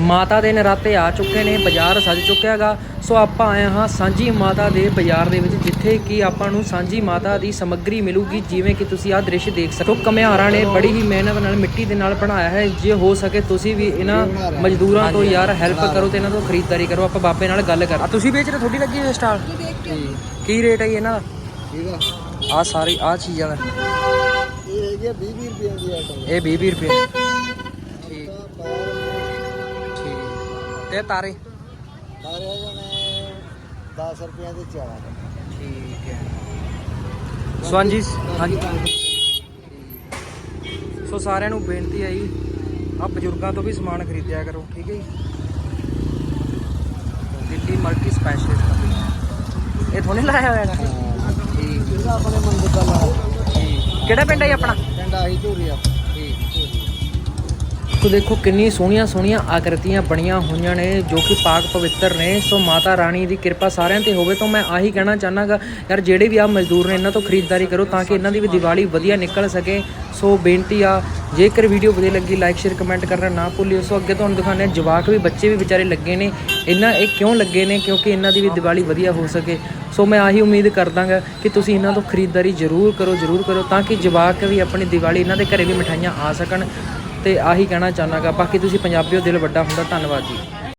ਮਾਤਾ ਦੇ ਨਰਾਤੇ ਆ ਚੁੱਕੇ ਨੇ ਬਾਜ਼ਾਰ ਸੱਜ ਚੁੱਕਿਆ ਹੈਗਾ ਸੋ ਆਪਾਂ ਆਏ ਹਾਂ ਸਾਂਝੀ ਮਾਤਾ ਦੇ ਬਾਜ਼ਾਰ ਦੇ ਵਿੱਚ ਜਿੱਥੇ ਕਿ ਆਪਾਂ ਨੂੰ ਸਾਂਝੀ ਮਾਤਾ ਦੀ ਸਮੱਗਰੀ ਮਿਲੂਗੀ ਜਿਵੇਂ ਕਿ ਤੁਸੀਂ ਆਹ ਦ੍ਰਿਸ਼ ਦੇਖ ਸਕਦੇ ਹੋ। ਕਮਿਆਰਾਂ ਨੇ ਬੜੀ ਹੀ ਮਿਹਨਤ ਨਾਲ ਮਿੱਟੀ ਦੇ ਨਾਲ ਬਣਾਇਆ ਹੈ। ਜੇ ਹੋ ਸਕੇ ਤੁਸੀਂ ਵੀ ਇਹਨਾਂ ਮਜ਼ਦੂਰਾਂ ਤੋਂ ਯਾਰ ਹੈਲਪ ਕਰੋ ਤੇ ਇਹਨਾਂ ਤੋਂ ਖਰੀਦਦਾਰੀ ਕਰੋ। ਆਪਾਂ ਬਾਬੇ ਨਾਲ ਗੱਲ ਕਰ। ਆ ਤੁਸੀਂ ਵੇਚ ਰਹੇ ਤੁਹਾਡੀ ਲੱਗੀ ਹੋਈ ਸਟਾਲ? ਕੀ ਰੇਟ ਹੈ ਜੀ ਇਹਨਾਂ ਦਾ? ਠੀਕ ਆ। ਆ ਸਾਰੀ ਆ ਚੀਜ਼ਾਂ ਦਾ। ਇਹ ਹੈਗੇ 20 20 ਰੁਪਏ ਦੀ ਆਈਟਮ। ਇਹ 20 20 ਰੁਪਏ ਠੀਕ ਠੀਕ ਤੇ ਤਾਰੇ? ਹੈਗੇ ਨੇ 10 ਰੁਪਏ ਦੇ ਚਾਰ। ਠੀਕ ਹੈ। ਸੋ ਹਾਂਜੀ। ਹਾਂਜੀ ਸੋ। ਸਾਰਿਆਂ ਨੂੰ ਬੇਨਤੀ ਹੈ ਜੀ ਆ ਬਜ਼ੁਰਗਾਂ ਤੋਂ ਵੀ ਸਮਾਨ ਖਰੀਦਿਆ ਕਰੋ ਠੀਕ ਹੈ ਜੀ? ਦਿੱਲੀ ਮਲਟੀ ਸਪੈਸ਼ਲਿਸਟ ਇਹ ਥੋੜੇ ਲਾਇਆ ਹੋਇਆ ਹੈਗਾ ਠੀਕ। ਆਪਣੇ ਮੰਦਰ ਦਾ ਲਾ। ਠੀਕ। ਕਿਹੜਾ ਪਿੰਡ ਹੈ ਜੀ ਆਪਣਾ? ਪਿੰਡ ਆਹੀ ਧੂਰੀਆ। ਸੋ ਦੇਖੋ ਕਿੰਨੀ ਸੋਹਣੀਆਂ ਸੋਹਣੀਆਂ ਆਕ੍ਰਿਤੀਆਂ ਬਣੀਆਂ ਹੋਈਆਂ ਨੇ ਜੋ ਕਿ ਪਾਕ ਪਵਿੱਤਰ ਨੇ। ਸੋ ਮਾਤਾ ਰਾਣੀ ਦੀ ਕਿਰਪਾ ਸਾਰਿਆਂ ਤੇ ਹੋਵੇ। ਤਾਂ ਮੈਂ ਆਹੀ ਕਹਿਣਾ ਚਾਹਨਾਗਾ ਯਾਰ ਜਿਹੜੇ ਵੀ ਆ ਮਜ਼ਦੂਰ ਨੇ, ਇਹਨਾਂ ਤੋਂ ਖਰੀਦਦਾਰੀ ਕਰੋ ਤਾਂ ਕਿ ਇਹਨਾਂ ਦੀ ਵੀ ਦੀਵਾਲੀ ਵਧੀਆ ਨਿਕਲ ਸਕੇ। ਸੋ ਬੇਨਤੀ ਆ, ਜੇਕਰ ਵੀਡੀਓ ਵਧੀਆ ਲੱਗੀ ਲਾਈਕ ਸ਼ੇਅਰ ਕਮੈਂਟ ਕਰਨਾ ਨਾ ਭੁੱਲਿਓ। ਸੋ ਅੱਗੇ ਤੁਹਾਨੂੰ ਦਿਖਾਉਂਦੇ ਹਾਂ, ਜਵਾਕ ਵੀ ਬੱਚੇ ਵੀ ਵਿਚਾਰੇ ਲੱਗੇ ਨੇ। ਇਹਨਾਂ ਇਹ ਕਿਉਂ ਲੱਗੇ ਨੇ? ਕਿਉਂਕਿ ਇਹਨਾਂ ਦੀ ਵੀ ਦੀਵਾਲੀ ਵਧੀਆ ਹੋ ਸਕੇ। ਸੋ ਮੈਂ ਆਹੀ ਉਮੀਦ ਕਰਦਾਗਾ ਕਿ ਤੁਸੀਂ ਇਹਨਾਂ ਤੋਂ ਖਰੀਦਦਾਰੀ ਜ਼ਰੂਰ ਕਰੋ ਜ਼ਰੂਰ ਕਰੋ ਤਾਂ ਕਿ ਜਵਾਕ ਵੀ ਆਪਣੀ ਦੀਵਾਲੀ ਇਹਨਾਂ ਦੇ ਘਰੇ ਵੀ ਮਠਾਈਆਂ ਆ ਸਕਣ। ਤੇ ਆਹੀ ਕਹਿਣਾ ਚਾਹੁੰਦਾ ਗਾ। ਬਾਕੀ ਤੁਸੀਂ ਪੰਜਾਬੀਓ ਦਿਲ ਵੱਡਾ ਹੁੰਦਾ ਧੰਨਵਾਦ ਜੀ।